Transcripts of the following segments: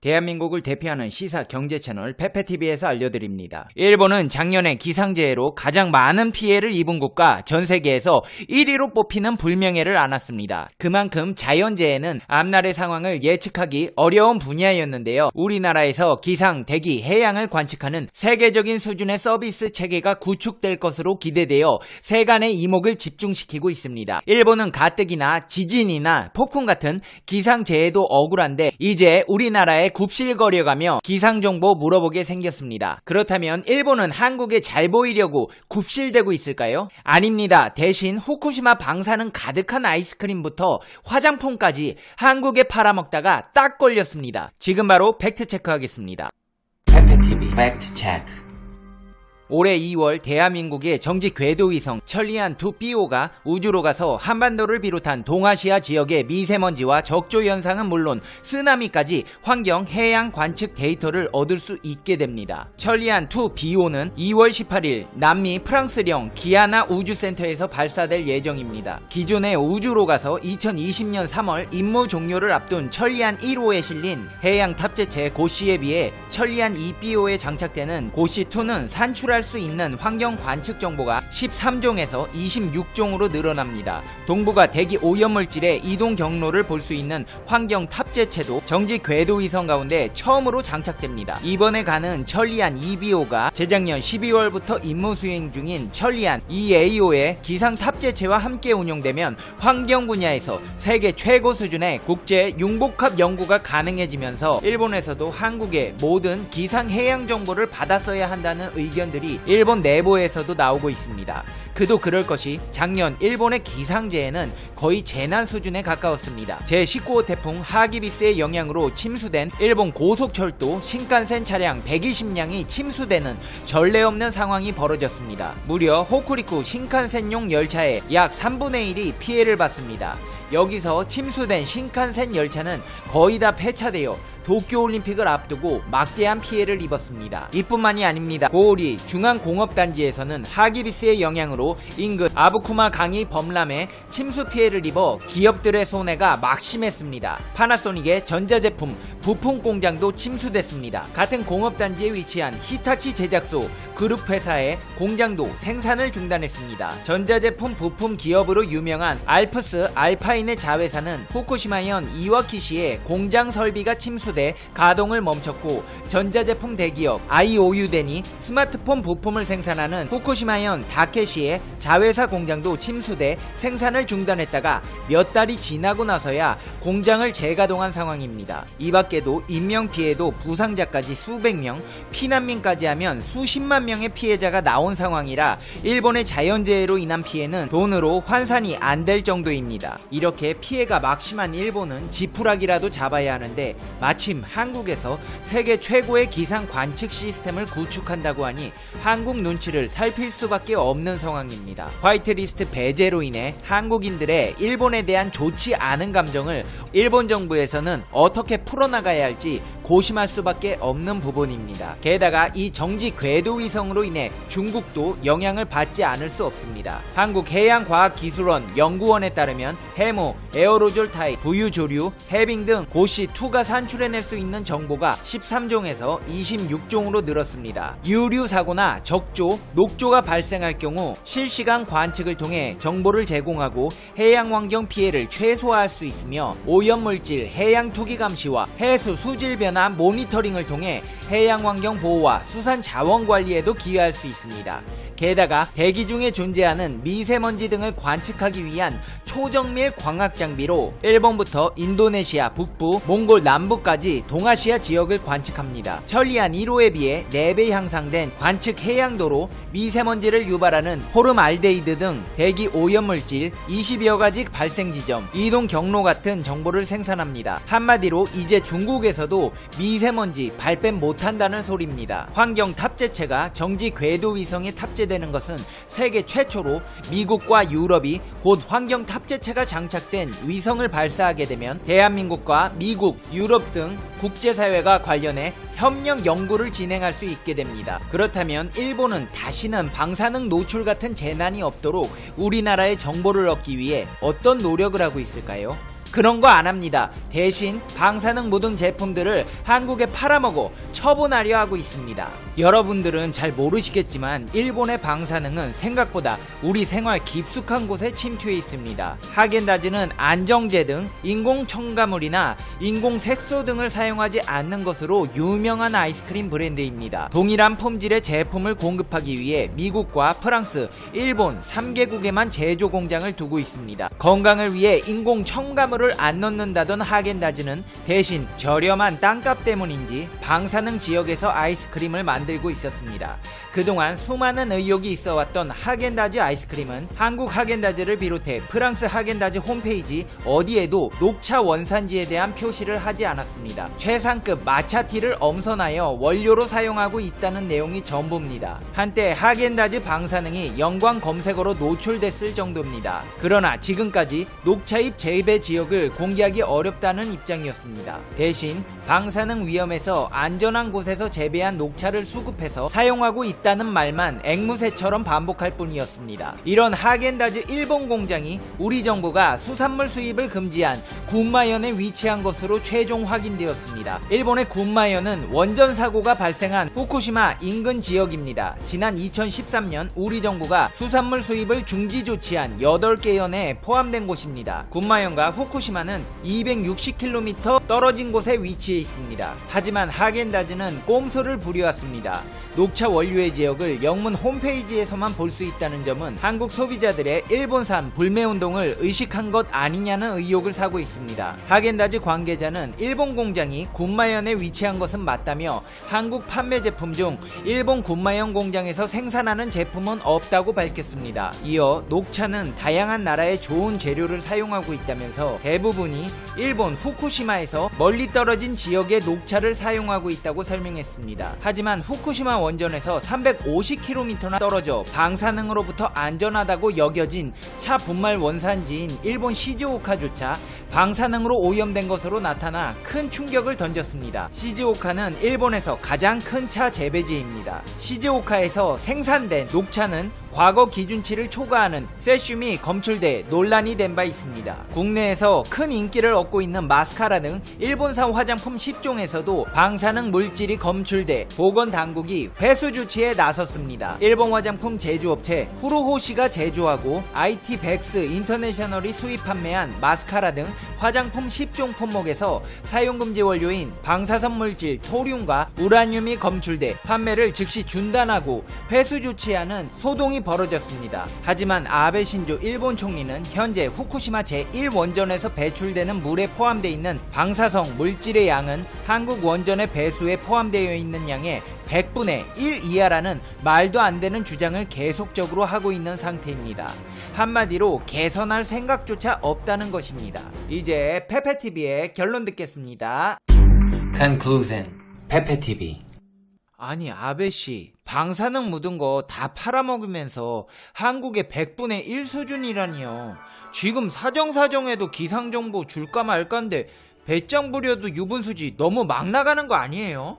대한민국을 대표하는 시사 경제 채널 페페TV에서 알려드립니다. 일본은 작년에 기상재해로 가장 많은 피해를 입은 국가 전 세계에서 1위로 뽑히는 불명예를 안았습니다. 그만큼 자연재해는 앞날의 상황을 예측하기 어려운 분야였는데요. 우리나라에서 기상, 대기, 해양을 관측하는 세계적인 수준의 서비스 체계가 구축될 것으로 기대되어 세간의 이목을 집중시키고 있습니다. 일본은 가뜩이나 지진이나 폭풍 같은 기상재해도 억울한데 이제 우리나라 에 굽실거려 가며 기상정보 물어보게 생겼습니다. 그렇다면 일본은 한국에 잘 보이려고 굽실대고 있을까요? 아닙니다. 대신 후쿠시마 방사능 가득한 아이스크림부터 화장품까지 한국에 팔아먹다가 딱 걸렸습니다. 지금 바로 팩트체크 하겠습니다. 팩트TV 팩트체크 올해 2월 대한민국의 정직 궤도위성 천리안 2BO가 우주로 가서 한반도를 비롯한 동아시아 지역의 미세먼지와 적조 현상은 물론 쓰나미까지 환경 해양 관측 데이터를 얻을 수 있게 됩니다. 천리안 2BO는 2월 18일 남미 프랑스령 기아나 우주센터에서 발사될 예정입니다. 기존에 우주로 가서 2020년 3월 임무 종료를 앞둔 천리안 1호에 실린 해양 탑재체 고시에 비해 천리안 2BO에 장착되는 고시 2는 산출할 수 있는 환경 관측 정보가 13종에서 26종으로 늘어납니다. 동부가 대기 오염물질의 이동 경로를 볼 수 있는 환경 탑재체도 정지 궤도 위성 가운데 처음으로 장착됩니다. 이번에 가는 천리안 2BO가 재작년 12월부터 임무 수행 중인 천리안 2AO의 기상 탑재체와 함께 운용되면 환경 분야에서 세계 최고 수준의 국제 융복합 연구가 가능해지면서 일본에서도 한국의 모든 기상 해양 정보를 받았어야 한다는 의견들이 일본 내부에서도 나오고 있습니다. 그도 그럴 것이 작년 일본의 기상재해는 거의 재난 수준에 가까웠습니다. 제19호 태풍 하기비스의 영향으로 침수된 일본 고속철도 신칸센 차량 120량이 침수되는 전례 없는 상황이 벌어졌습니다. 무려 호쿠리쿠 신칸센용 열차의 약 3분의 1이 피해를 봤습니다. 여기서 침수된 신칸센 열차는 거의 다 폐차되어 도쿄올림픽을 앞두고 막대한 피해를 입었습니다. 이뿐만이 아닙니다. 고오리 중앙공업단지에서는 하기비스의 영향으로 인근 아부쿠마 강이 범람해 침수 피해를 입어 기업들의 손해가 막심했습니다. 파나소닉의 전자제품 부품 공장도 침수됐습니다. 같은 공업단지에 위치한 히타치 제작소 그룹 회사의 공장도 생산을 중단했습니다. 전자제품 부품 기업으로 유명한 알프스 알파인 의 자회사는 후쿠시마현 이와키시의 공장 설비가 침수돼 가동을 멈췄고 전자제품 대기업 아이오유덴이 스마트폰 부품을 생산하는 후쿠시마현 다케시의 자회사 공장도 침수돼 생산을 중단했다가 몇 달이 지나고 나서야 공장을 재가동한 상황입니다. 이 밖에도 인명피해도 부상자까지 수백 명, 피난민까지 하면 수십만 명의 피해자가 나온 상황이라 일본의 자연재해로 인한 피해는 돈으로 환산이 안 될 정도입니다. 이렇 게 피해가 막심한 일본은 지푸라기라도 잡아야 하는데 마침 한국에서 세계 최고의 기상 관측 시스템을 구축한다고 하니 한국 눈치를 살필 수밖에 없는 상황입니다. 화이트리스트 배제로 인해 한국인들의 일본에 대한 좋지 않은 감정을 일본 정부에서는 어떻게 풀어나가야 할지 고심할 수밖에 없는 부분입니다. 게다가 이 정지 궤도 위성으로 인해 중국도 영향을 받지 않을 수 없습니다. 한국해양과학기술원 연구원에 따르면 해무, 에어로졸 타입, 부유조류, 해빙 등 고시2가 산출해낼 수 있는 정보가 13종에서 26종으로 늘었습니다. 유류 사고나 적조, 녹조가 발생할 경우 실시간 관측을 통해 정보를 제공하고 해양 환경 피해를 최소화할 수 있으며 오염물질 해양 투기 감시와 해수 수질 변화 모니터링을 통해 해양 환경 보호와 수산 자원 관리에도 기여할 수 있습니다. 게다가 대기 중에 존재하는 미세먼지 등을 관측하기 위한 초정밀 광학 장비로 일본부터 인도네시아 북부, 몽골 남부까지 동아시아 지역을 관측합니다. 천리안 1호에 비해 4배 향상된 관측 해양도로 미세먼지를 유발하는 호르말데이드 등 대기 오염물질 20여 가지 발생 지점, 이동 경로 같은 정보를 생산합니다. 한마디로 이제 중국에서도 미세먼지 발뺀 못한다는 소리입니다. 환경 탑재체가 정지 궤도 위성에 탑재 되는 것은 세계 최초로 미국과 유럽이 곧 환경 탑재체가 장착된 위성을 발사하게 되면 대한민국과 미국, 유럽 등 국제사회가 관련해 협력 연구를 진행할 수 있게 됩니다. 그렇다면 일본은 다시는 방사능 노출 같은 재난이 없도록 우리나라의 정보를 얻기 위해 어떤 노력을 하고 있을까요? 그런 거 안 합니다. 대신 방사능 묻은 제품들을 한국에 팔아먹어 처분하려 하고 있습니다. 여러분들은 잘 모르시겠지만 일본의 방사능은 생각보다 우리 생활 깊숙한 곳에 침투해 있습니다. 하겐다즈는 안정제 등 인공 첨가물이나 인공 색소 등을 사용하지 않는 것으로 유명한 아이스크림 브랜드입니다. 동일한 품질의 제품을 공급하기 위해 미국과 프랑스, 일본 3개국에만 제조 공장을 두고 있습니다. 건강을 위해 인공 첨가물 을안 넣는다던 하겐다즈는 대신 저렴한 땅값 때문인지 방사능 지역에서 아이스크림을 만들고 있었습니다. 그동안 수많은 의혹이 있어 왔던 하겐다즈 아이스크림은 한국 하겐다즈를 비롯해 프랑스 하겐다즈 홈페이지 어디에도 녹차 원산지에 대한 표시를 하지 않았습니다. 최상급 마차티를 엄선하여 원료로 사용하고 있다는 내용이 전부입니다. 한때 하겐다즈 방사능이 영광 검색어로 노출됐을 정도입니다. 그러나 지금까지 녹차잎 재배 지역을 공개하기 어렵다는 입장이었습니다. 대신 방사능 위험에서 안전한 곳에서 재배한 녹차를 수급해서 사용하고 있다 는 말만 앵무새처럼 반복할 뿐이었습니다. 이런 하겐다즈 일본 공장이 우리 정부가 수산물 수입을 금지한 군마현에 위치한 것으로 최종 확인되었습니다. 일본의 군마현은 원전 사고가 발생한 후쿠시마 인근 지역입니다. 지난 2013년 우리 정부가 수산물 수입을 중지 조치한 8개 현에 포함된 곳입니다. 군마현과 후쿠시마는 260km 떨어진 곳에 위치해 있습니다. 하지만 하겐다즈는 꼼수를 부려왔습니다. 녹차 원료의 지역을 영문 홈페이지에서만 볼 수 있다는 점은 한국 소비자들의 일본산 불매 운동을 의식한 것 아니냐는 의혹을 사고 있습니다. 하겐다즈 관계자는 일본 공장이 군마현에 위치한 것은 맞다며 한국 판매 제품 중 일본 군마현 공장에서 생산하는 제품은 없다고 밝혔습니다. 이어 녹차는 다양한 나라의 좋은 재료를 사용하고 있다면서 대부분이 일본 후쿠시마에서 멀리 떨어진 지역의 녹차를 사용하고 있다고 설명했습니다. 하지만 후쿠시마 원전에서 350km나 떨어져 방사능으로부터 안전하다고 여겨진 차 분말 원산지인 일본 시즈오카조차 방사능으로 오염된 것으로 나타나 큰 충격을 던졌습니다. 시즈오카는 일본에서 가장 큰 차 재배지입니다. 시즈오카에서 생산된 녹차는 과거 기준치를 초과하는 세슘이 검출돼 논란이 된 바 있습니다. 국내에서 큰 인기를 얻고 있는 마스카라 등 일본산 화장품 10종에서도 방사능 물질이 검출돼 보건 당국이 회수 조치에 나섰습니다. 일본 화장품 제조업체 후루호시가 제조하고 IT 백스 인터내셔널이 수입 판매한 마스카라 등 화장품 10종 품목에서 사용금지 원료인 방사선 물질 토륨과 우라늄이 검출돼 판매를 즉시 중단하고 회수 조치하는 소동이 벌어졌습니다. 하지만 아베 신조 일본 총리는 현재 후쿠시마 제1원전에서 배출되는 물에 포함되어 있는 방사성 물질의 양은 한국 원전의 배수에 포함되어 있는 양의 100분의 1 이하라는 말도 안 되는 주장을 계속적으로 하고 있는 상태입니다. 한마디로 개선할 생각조차 없다는 것입니다. 이제 페페TV의 결론 듣겠습니다. Conclusion. Pepe TV. 아니 아베씨 방사능 묻은 거 다 팔아먹으면서 한국의 100분의 1 수준이라니요 지금 사정사정해도 기상정보 줄까 말까인데 배짱 부려도 유분수지 너무 막 나가는 거 아니에요?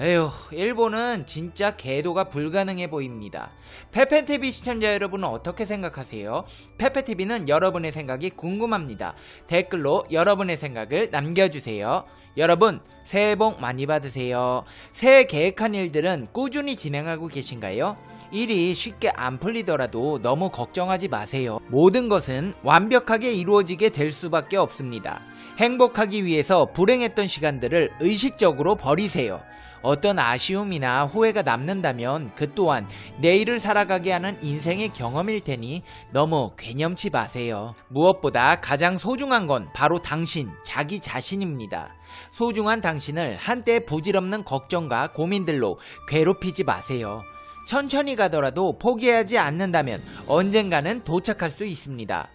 에휴 일본은 진짜 개도가 불가능해 보입니다 페페TV 시청자 여러분은 어떻게 생각하세요? 페페TV는 여러분의 생각이 궁금합니다 댓글로 여러분의 생각을 남겨주세요 여러분 새해 복 많이 받으세요. 새해 계획한 일들은 꾸준히 진행하고 계신가요? 일이 쉽게 안 풀리더라도 너무 걱정하지 마세요. 모든 것은 완벽하게 이루어지게 될 수밖에 없습니다. 행복하기 위해서 불행했던 시간들을 의식적으로 버리세요. 어떤 아쉬움이나 후회가 남는다면 그 또한 내일을 살아가게 하는 인생의 경험일 테니 너무 괴념치 마세요. 무엇보다 가장 소중한 건 바로 당신, 자기 자신입니다. 소중한 당신을 한때 부질없는 걱정과 고민들로 괴롭히지 마세요. 천천히 가더라도 포기하지 않는다면 언젠가는 도착할 수 있습니다.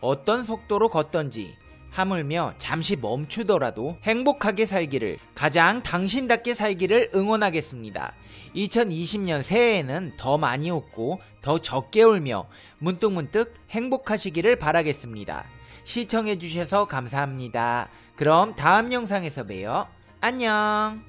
어떤 속도로 걷던지 하물며 잠시 멈추더라도 행복하게 살기를 가장 당신답게 살기를 응원하겠습니다. 2020년 새해에는 더 많이 웃고 더 적게 울며 문득문득 행복하시기를 바라겠습니다. 시청해주셔서 감사합니다. 그럼 다음 영상에서 봬요. 안녕!